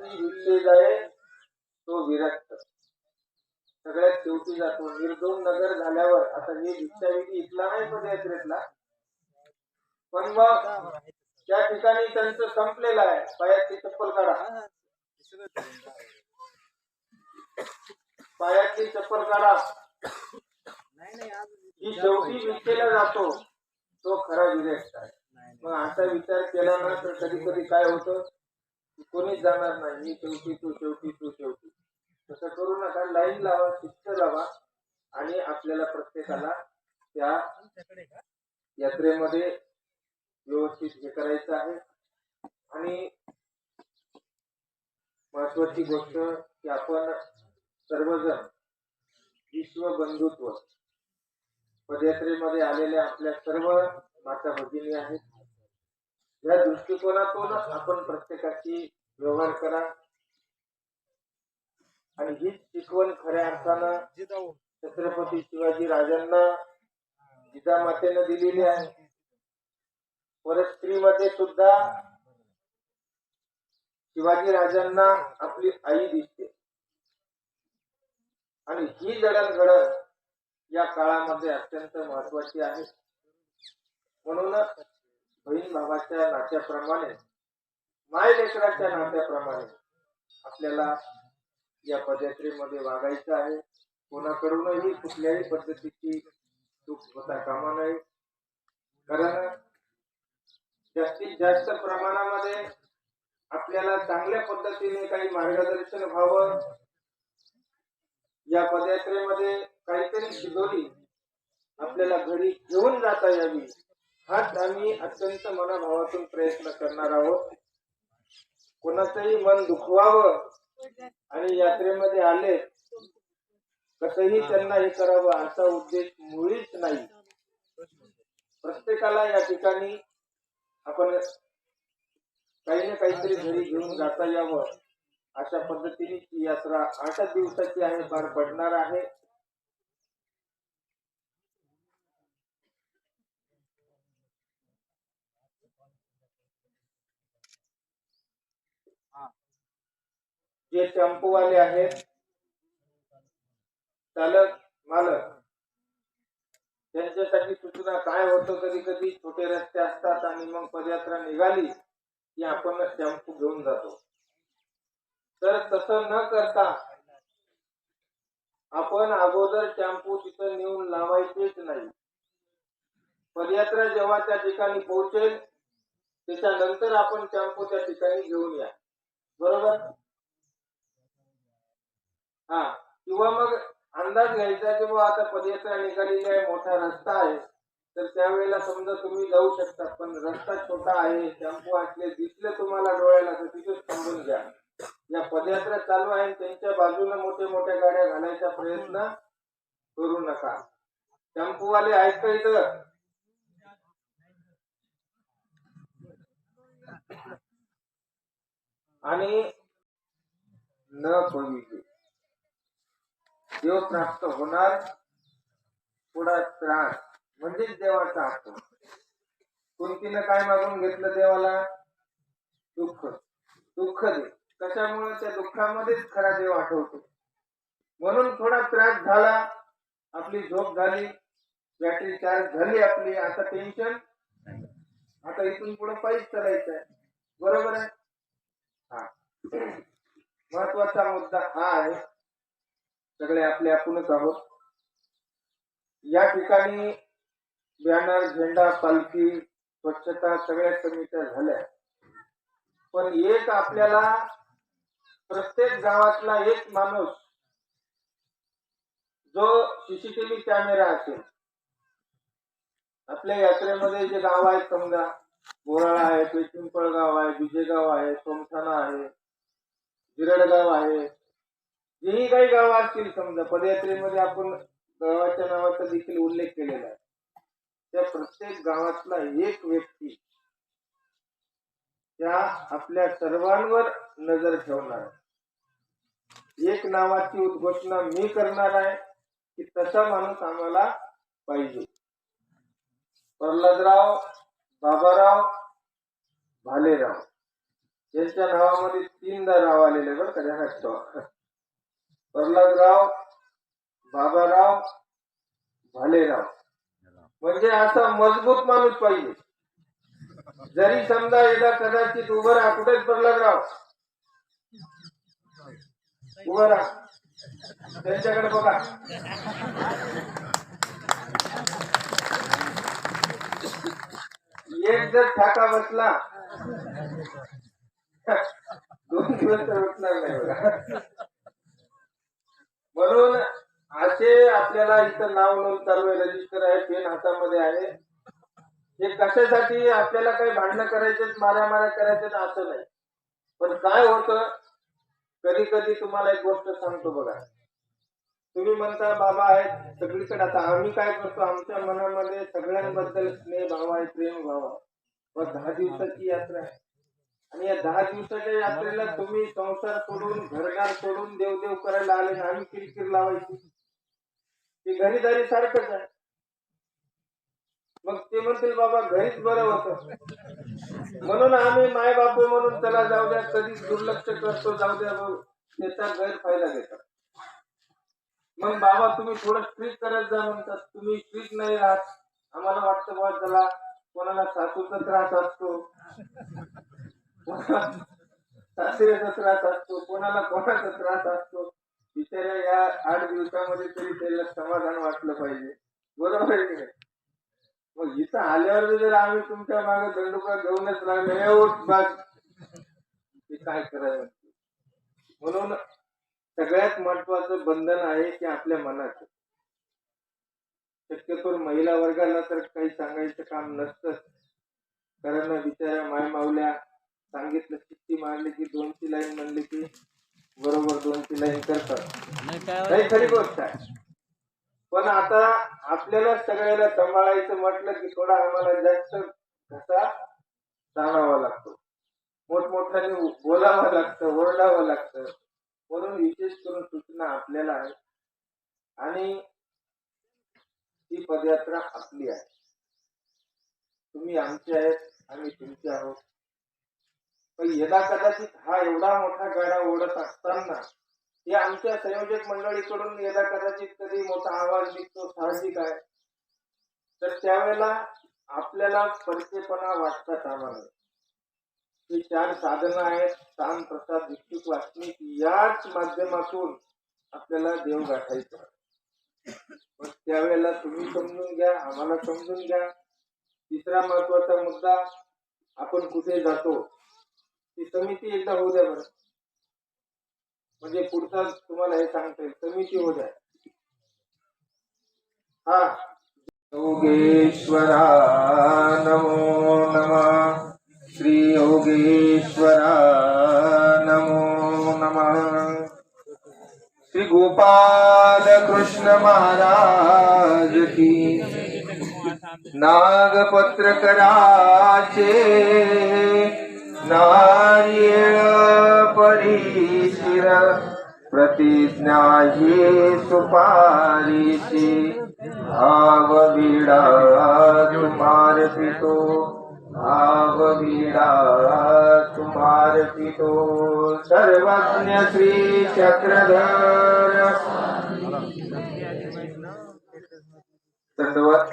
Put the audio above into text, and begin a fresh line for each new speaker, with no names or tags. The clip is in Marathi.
पायातली विरले जाय तो विरक्त. सगळ्यात शेवटी जातो. निर्गम नगर झाल्यावर आता हे भिक्षाविधी इथला नाही पदयात्रेतला पण मग त्या ठिकाणी त्यांचं संपलेलं आहे. पायातली चप्पल काढा पायातली चप्पल काढा ही शेवटी भिक्षेला जातो. तो खरा विरक्त आहे. मग असा विचार केला ना तर कधी कधी काय होतं? कोणीच जाणार नाही. मी शेवटी तू शेवटी तू शेवटी. तसं करू नका. लाईन लावा शिस्त लावा. आणि आपल्याला प्रत्येकाला त्या यात्रेमध्ये व्यवस्थित हे करायचं आहे. आणि महत्वाची गोष्ट की आपण सर्वजण विश्व बंधुत्व पदयात्रेमध्ये आलेल्या आपल्या सर्व माता भगिनी आहेत. या दृष्टिकोनातूनच आपण प्रत्येकाची व्यवहार करा. आणि हीच शिकवण खऱ्या अर्थानं छत्रपती शिवाजी राजांना जिजामातेनं दिलेली आहे. परस्त्रीमध्ये सुद्धा शिवाजी राजांना आपली आई दिसते. आणि ही जडणघडण या काळामध्ये अत्यंत महत्वाची आहे. म्हणून बहीण भावाच्या नात्याप्रमाणे माय लेकराच्या नात्याप्रमाणे आपल्याला या पदयात्रेमध्ये वागायचं आहे. कोणाकडूनही कुठल्याही पद्धतीची चूक होता कामा नये. कारण जास्तीत जास्त प्रमाणामध्ये आपल्याला चांगल्या पद्धतीने काही मार्गदर्शन व्हावं. या पदयात्रेमध्ये काहीतरी शिदोरी आपल्याला घरी घेऊन जाता यावी. हाच आम्ही अत्यंत मनाभावातून प्रयत्न करणार आहोत. कोणाचंही मन दुखवावं आणि यात्रेमध्ये आले कसंही त्यांना हे करावं असा उद्देश मुळीच नाही. प्रत्येकाला या ठिकाणी आपण काही ना काहीतरी घरी घेऊन जाता यावं अशा पद्धतीने ही यात्रा आठ दिवसाची आहे पार पडणार आहे. जे टेम्पोवाले आहेत चालक मालक त्यांच्यासाठी सूचना काय होतं? कधी कधी छोटे रस्ते असतात आणि मग पदयात्रा निघाली की आपण टेम्पो घेऊन जातो. तर तसं न करता आपण अगोदर टेम्पो तिथं नेऊन लावायचेच नाही. पदयात्रा जेव्हा त्या ठिकाणी पोहोचेल त्याच्यानंतर आपण टेम्पो त्या ठिकाणी घेऊन या. बरोबर? हा. किंवा मग अंदाज घ्यायचा की बाबा आता पदयात्रा निघालेली आहे मोठा रस्ता आहे. तर त्यावेळेला समजा तुम्ही जाऊ शकता पण रस्ता छोटा आहे टेम्पो असले दिसले तुम्हाला डोळ्याला तर तिथेच थांबून घ्या. या पदयात्रा चालू आहे त्यांच्या बाजूने मोठे मोठ्या गाड्या घालायचा प्रयत्न करू नका. टेम्पोवाले आहेत का इथं? आणि न पवित्र देव प्राप्त होणार पुढा त्रास. म्हणजेच देवाचा हक्क कुंतीनं काय मागून घेतलं देवाला? दुःख. दुःख दे. कशामुळे? त्या दुःखामध्येच खरा देव आठवतो. म्हणून थोडा त्रास झाला आपली झोप झाली बॅटरी चार्ज झाली आपली आता टेन्शन आता इथून पुढे पायीच चालायचं आहे बरोबर आहे? हा. महत्त्वाचा मुद्दा हा आहे. सगळे आपले आपणच आहोत. या ठिकाणी बॅनर झेंडा पालखी स्वच्छता सगळ्या समित्या झाल्या. पण एक आपल्याला प्रत्येक गावातला एक माणूस जो सीसीटीव्ही कॅमेरा असेल. आपल्या यात्रेमध्ये जे गाव आहेत समजा बोराळा आहे पिंपळगाव आहे विजेगाव आहे सोमठाणा आहे जिरडगाव आहे जेही काही गाव असतील समजा पदयात्रेमध्ये आपण गावाच्या नावाचा देखील उल्लेख केलेला आहे. त्या प्रत्येक गावातला एक व्यक्ती त्या आपल्या सर्वांवर नजर ठेवणार आहे. एक नावाची उद्घोषणा मी करणार आहे की तसा माणूस आम्हाला पाहिजे. प्रल्हादराव बाबाराव भालेराव. यांच्या नावामध्ये तीनदा राव आलेले बरं का प्रल्हादराव बाबाराव भालेराव. म्हणजे असा मजबूत माणूस पाहिजे. जरी समजा एकदा कदाचित उभं राहा. कुठेच प्रल्हादराव उभं राहा. त्यांच्याकडे बघा. एक जर ठाका बसला दोन दिवस तर उठणार नाही बघा. म्हणून असे आपल्याला इथं नाव नोंद चालू आहे रजिस्टर आहे पेन हातामध्ये आहे. हे कशासाठी आपल्याला काही भांडणं करायचे माऱ्या माऱ्या करायचे असं नाही. पण काय होतं कधी कधी तुम्हाला एक गोष्ट सांगतो बघा. तुम्ही म्हणता बाबा आहेत सगळीकडे आता आम्ही काय करतो? आमच्या मनामध्ये सगळ्यांबद्दल स्नेह भाव आहे प्रेम भाव आहे. दहा दिवसाची यात्रा आहे. आणि या दहा दिवसाच्या यात्रेला तुम्ही संसार सोडून घरदार सोडून देवदेव करायला आले आणि आम्ही किरकिर लावायची. ते घरीदारी सारखंच आहे. मग ते म्हणतील बाबा घरीच बरं होतं. म्हणून आम्ही माय बापू म्हणून त्याला जाऊ द्या कधी दुर्लक्ष करतो जाऊ द्या. त्याचा गैरफायदा घेतात. मग बाबा तुम्ही थोडं स्ट्रिक करत जा म्हणतात. तुम्ही स्ट्रिक नाही राहत आम्हाला वाटतं बाबा त्याला कोणाला सासूचा त्रास असतो. सासऱ्याचा त्रास असतो कोणाला कोणाचा त्रास असतो बिचाऱ्या या आठ दिवसामध्ये तरी त्याला समाधान वाटलं पाहिजे. बरोबर आहे की नाही? मग इथं आल्यावर जर आम्ही तुमच्या मागे दंडुका घेऊनच लागलो एवढ बाग ते काय करायचं? म्हणून सगळ्यात महत्वाचं बंधन आहे की आपल्या मनाचं. शक्यतो महिला वर्गाला तर काही सांगायचं काम नसतं. कारण बिचाऱ्या माय मावल्या सांगितलं चिठ्ठी मारली की दोनची लाईन म्हणली की बरोबर दोनची लाईन करतात. नाही खरी गोष्ट आहे. पण आता आपल्याला सगळ्याला सांभाळायचं म्हटलं की थोडा आम्हाला जास्त घसा ताणावा लागतो. मोठमोठ्याने बोलावं लागतं ओरडावं लागतं. म्हणून विशेष करून सूचना आपल्याला आहे. आणि ही पदयात्रा आपली आहे. तुम्ही आमचे आहेत आम्ही तुमचे आहोत. पण यदा कदाचित हा एवढा मोठा गाडा ओढत असताना हे आमच्या संयोजक मंडळीकडून यदा कदाचित कधी मोठा आवाज निघतो साहजिक आहे. तर त्यावेळेला आपल्याला परसेपणा वाटतात आम्हाला. ही चार साधनं आहेत ताण प्रसाद भिक्षुक वाचणी याच माध्यमातून आपल्याला देव गाठायचं. मग त्यावेळेला तुम्ही समजून घ्या आम्हाला समजून घ्या. तिसरा महत्त्वाचा मुद्दा आपण कुठे जातो? ती समिती एकदा होऊ द्या बरं. म्हणजे पुढचा तुम्हाला हे सांगता येईल समिती होऊ द्या. हा. योगेश्वरा नमो नम. श्री योगेश्वरा नमो नम. श्री गोपाल कृष्ण महाराज की नागपत्रकराचे नारायण परीशिर प्रतिज्ञा ही सुपारीशी आवविडा तुम्हार पितो आवविडा तुम्हार पितो सर्वज्ञ श्री चक्रधर दंडवत